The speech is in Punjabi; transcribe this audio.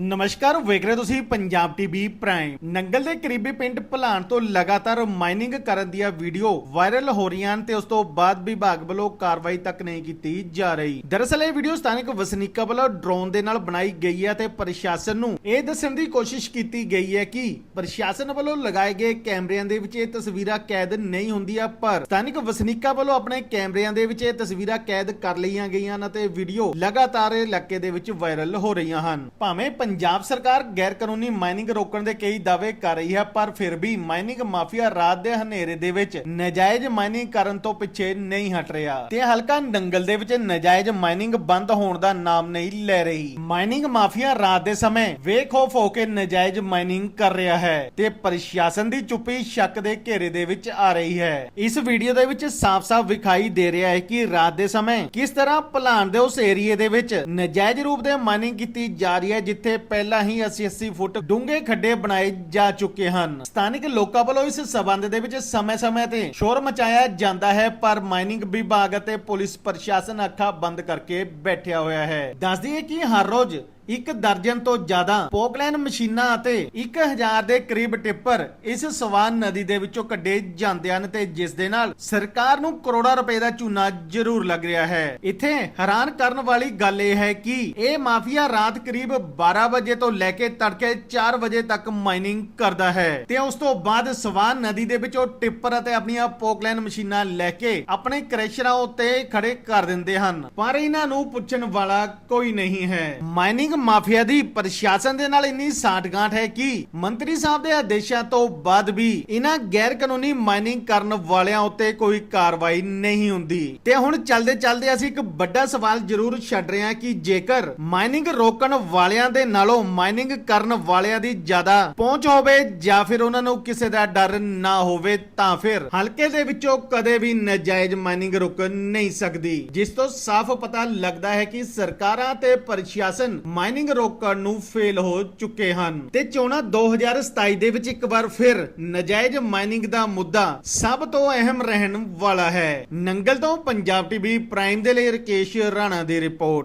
ਨਮਸਕਾਰ, ਵੇਖ ਰਹੇ ਤੁਸੀਂ ਪੰਜਾਬ ਟੀਵੀ ਪ੍ਰਾਈਮ ਨੰਗਲ ਦੇ ਕਰੀਬੀ ਪਿੰਡ ਭਲਾਣ ਤੋਂ ਲਗਾਤਾਰ ਮਾਈਨਿੰਗ ਕਰਨ ਦੀਆਂ ਵੀਡੀਓ ਵਾਇਰਲ ਹੋ ਰਹੀਆਂ ਹਨ ਤੇ ਉਸ ਤੋਂ ਬਾਅਦ ਵਿਭਾਗ ਵੱਲੋਂ ਕਾਰਵਾਈ ਤੱਕ ਨਹੀਂ ਕੀਤੀ ਜਾ ਰਹੀ। ਦਰਅਸਲ ਇਹ ਵੀਡੀਓ ਸਥਾਨਕ ਵਸਨੀਕਾਂ ਵੱਲੋਂ ਡਰੋਨ ਦੇ ਨਾਲ ਬਣਾਈ ਗਈ ਹੈ ਤੇ ਪ੍ਰਸ਼ਾਸਨ ਨੂੰ ਇਹ ਦੱਸਣ ਦੀ ਕੋਸ਼ਿਸ਼ ਕੀਤੀ ਗਈ ਹੈ ਕਿ ਪ੍ਰਸ਼ਾਸਨ ਵੱਲੋਂ ਲਗਾਏ ਗਏ ਕੈਮਰਿਆਂ ਦੇ ਵਿੱਚ ਇਹ ਤਸਵੀਰਾਂ ਕੈਦ ਨਹੀਂ ਹੁੰਦੀਆਂ, ਪਰ ਸਥਾਨਕ ਵਸਨੀਕਾਂ ਵੱਲੋਂ ਆਪਣੇ ਕੈਮਰਿਆਂ ਦੇ ਵਿੱਚ ਇਹ ਤਸਵੀਰਾਂ ਕੈਦ ਕਰ ਲਈਆਂ ਗਈਆਂ ਹਨ ਅਤੇ ਵੀਡੀਓ ਲਗਾਤਾਰ ਇਲਾਕੇ ਦੇ ਵਿੱਚ ਵਾਇਰਲ ਹੋ ਰਹੀਆਂ ਹਨ। ਭਾਵੇਂ ਪੰਜਾਬ ਸਰਕਾਰ ਗੈਰ ਕਾਨੂੰਨੀ ਮਾਈਨਿੰਗ ਰੋਕਣ ਦੇ ਕਈ ਦਾਅਵੇ ਕਰ ਰਹੀ ਹੈ, ਪਰ ਫਿਰ ਵੀ ਮਾਈਨਿੰਗ ਮਾਫੀਆ ਰਾਤ ਦੇ ਹਨੇਰੇ ਦੇ ਵਿੱਚ ਨਜਾਇਜ਼ ਮਾਈਨਿੰਗ ਕਰਨ ਤੋਂ ਪਿੱਛੇ ਨਹੀਂ ਹਟ ਰਿਹਾ। ਤੇ ਹਲਕਾ ਨੰਗਲ ਦੇ ਵਿੱਚ ਨਜਾਇਜ਼ ਮਾਈਨਿੰਗ ਬੰਦ ਹੋਣ ਦਾ ਨਾਮ ਨਹੀਂ ਲੈ ਰਹੀ। ਮਾਈਨਿੰਗ ਮਾਫੀਆ ਰਾਤ ਦੇ ਸਮੇਂ ਵੇਖੋਫ ਹੋ ਕੇ ਨਜਾਇਜ਼ ਮਾਈਨਿੰਗ ਕਰ ਰਿਹਾ ਹੈ ਤੇ ਪ੍ਰਸ਼ਾਸਨ ਦੀ ਚੁੱਪੀ ਸ਼ੱਕ ਦੇ ਘੇਰੇ ਦੇ ਵਿੱਚ ਆ ਰਹੀ ਹੈ। ਇਸ ਵੀਡੀਓ ਦੇ ਵਿੱਚ ਸਾਫ਼-ਸਾਫ਼ ਵਿਖਾਈ ਦੇ ਰਿਹਾ ਹੈ ਕਿ ਰਾਤ ਦੇ ਸਮੇਂ ਕਿਸ ਤਰ੍ਹਾਂ ਭਲਾਣ ਦੇ ਉਸ ਏਰੀਏ ਦੇ ਵਿੱਚ ਨਜਾਇਜ਼ ਰੂਪ ਦੇ ਮਾਈਨਿੰਗ ਕੀਤੀ ਜਾ ਰਹੀ ਹੈ, ਜਿੱਥੇ ਪਹਿਲਾਂ ਹੀ 80-80 ਫੁੱਟ ਡੂੰਘੇ ਖੱਡੇ ਬਣਾਏ ਜਾ ਚੁੱਕੇ ਹਨ। ਸਥਾਨਕ ਲੋਕਾਂ ਵੱਲੋਂ ਇਸ ਸਬੰਧ ਦੇ ਵਿੱਚ ਸਮੇਂ-ਸਮੇਂ ਤੇ ਸ਼ੋਰ ਮਚਾਇਆ ਜਾਂਦਾ ਹੈ, ਪਰ ਮਾਈਨਿੰਗ ਵਿਭਾਗ ਅਤੇ ਪੁਲਿਸ ਪ੍ਰਸ਼ਾਸਨ ਅੱਖਾਂ ਬੰਦ ਕਰਕੇ ਬੈਠਿਆ ਹੋਇਆ ਹੈ। ਦੱਸ ਦਈਏ ਕਿ ਹਰ ਰੋਜ਼ ਇੱਕ ਦਰਜਨ ਤੋਂ ਜ਼ਿਆਦਾ ਪੋਕਲੈਨ ਮਸ਼ੀਨਾਂ ਅਤੇ 1000 ਦੇ ਕਰੀਬ ਟਿੱਪਰ ਇਸ ਸਵਾਨ ਨਦੀ ਦੇ ਵਿੱਚੋਂ ਕੱਢੇ ਜਾਂਦੇ ਹਨ ਤੇ ਜਿਸ ਦੇ ਨਾਲ ਸਰਕਾਰ ਨੂੰ ਕਰੋੜਾਂ ਰੁਪਏ ਦਾ ਚੂਨਾ ਜ਼ਰੂਰ ਲੱਗ ਰਿਹਾ ਹੈ। ਇੱਥੇ ਹੈਰਾਨ ਕਰਨ ਵਾਲੀ ਗੱਲ ਇਹ ਹੈ ਕਿ ਇਹ ਮਾਫੀਆ ਰਾਤ ਕਰੀਬ 12 ਵਜੇ ਤੋਂ ਲੈ ਕੇ ਤੜਕੇ 4 ਵਜੇ ਤੱਕ ਮਾਈਨਿੰਗ ਕਰਦਾ ਹੈ ਤੇ ਉਸ ਤੋਂ ਬਾਅਦ ਸਵਾਨ ਨਦੀ ਦੇ ਵਿੱਚੋਂ ਟਿੱਪਰ ਅਤੇ ਆਪਣੀਆਂ ਪੋਕਲੈਨ ਮਸ਼ੀਨਾਂ ਲੈ ਕੇ ਆਪਣੇ ਕ੍ਰੈਸ਼ਰਾਂ ਉੱਤੇ ਖੜੇ ਕਰ ਦਿੰਦੇ ਹਨ। ਪਰ ਇਹਨਾਂ ਨੂੰ ਪੁੱਛਣ ਵਾਲਾ ਕੋਈ ਨਹੀਂ ਹੈ। ਮਾਈਨਿੰਗ ਮਾਫੀਆ ਦੀ ਪ੍ਰਸ਼ਾਸਨ ਦੇ ਨਾਲ ਇੰਨੀ ਸਾਠਗਾਂਠ ਹੈ ਕਿ ਮੰਤਰੀ ਸਾਹਿਬ ਦੇ ਆਦੇਸ਼ਾਂ ਤੋਂ ਬਾਅਦ ਵੀ ਇਹਨਾਂ ਗੈਰ ਕਾਨੂੰਨੀ ਮਾਈਨਿੰਗ ਕਰਨ ਵਾਲਿਆਂ ਉੱਤੇ ਕੋਈ ਕਾਰਵਾਈ ਨਹੀਂ ਹੁੰਦੀ। ਤੇ ਹੁਣ ਚੱਲਦੇ ਚੱਲਦੇ ਅਸੀਂ ਇੱਕ ਵੱਡਾ ਸਵਾਲ ਜ਼ਰੂਰ ਛੱਡ ਰਹੇ ਹਾਂ ਕਿ ਜੇਕਰ ਮਾਈਨਿੰਗ ਰੋਕਣ ਵਾਲਿਆਂ ਦੇ ਨਾਲੋਂ ਮਾਈਨਿੰਗ ਕਰਨ ਵਾਲਿਆਂ ਦੀ ਜ਼ਿਆਦਾ ਪਹੁੰਚ ਹੋਵੇ ਜਾਂ ਫਿਰ ਉਹਨਾਂ ਨੂੰ ਕਿਸੇ ਦਾ ਡਰ ਨਾ ਹੋਵੇ, ਤਾਂ ਫਿਰ ਹਲਕੇ ਦੇ ਵਿੱਚੋਂ ਕਦੇ ਵੀ ਨਜਾਇਜ਼ ਮਾਈਨਿੰਗ ਰੁਕ ਨਹੀਂ ਸਕਦੀ। ਜਿਸ ਤੋਂ ਸਾਫ਼ ਪਤਾ ਲੱਗਦਾ ਹੈ ਕਿ ਸਰਕਾਰਾਂ ਤੇ ਪ੍ਰਸ਼ਾਸਨ ਮਾਈਨਿੰਗ ਰੋਕਣ ਨੂੰ ਫੇਲ ਹੋ ਚੁੱਕੇ ਹਨ। ਤੇ ਚੋਣਾਂ 2027 ਦੇ ਵਿੱਚ ਇੱਕ ਵਾਰ ਫਿਰ ਨਜਾਇਜ਼ ਮਾਈਨਿੰਗ ਦਾ ਮੁੱਦਾ ਸਭ ਤੋਂ ਅਹਿਮ ਰਹਿਣ ਵਾਲਾ ਹੈ। ਨੰਗਲ ਤੋਂ ਪੰਜਾਬ ਟੀਵੀ ਪ੍ਰਾਈਮ ਦੇ ਲਈ ਰਕੇਸ਼ ਰਾਣਾ ਦੀ ਰਿਪੋਰਟ।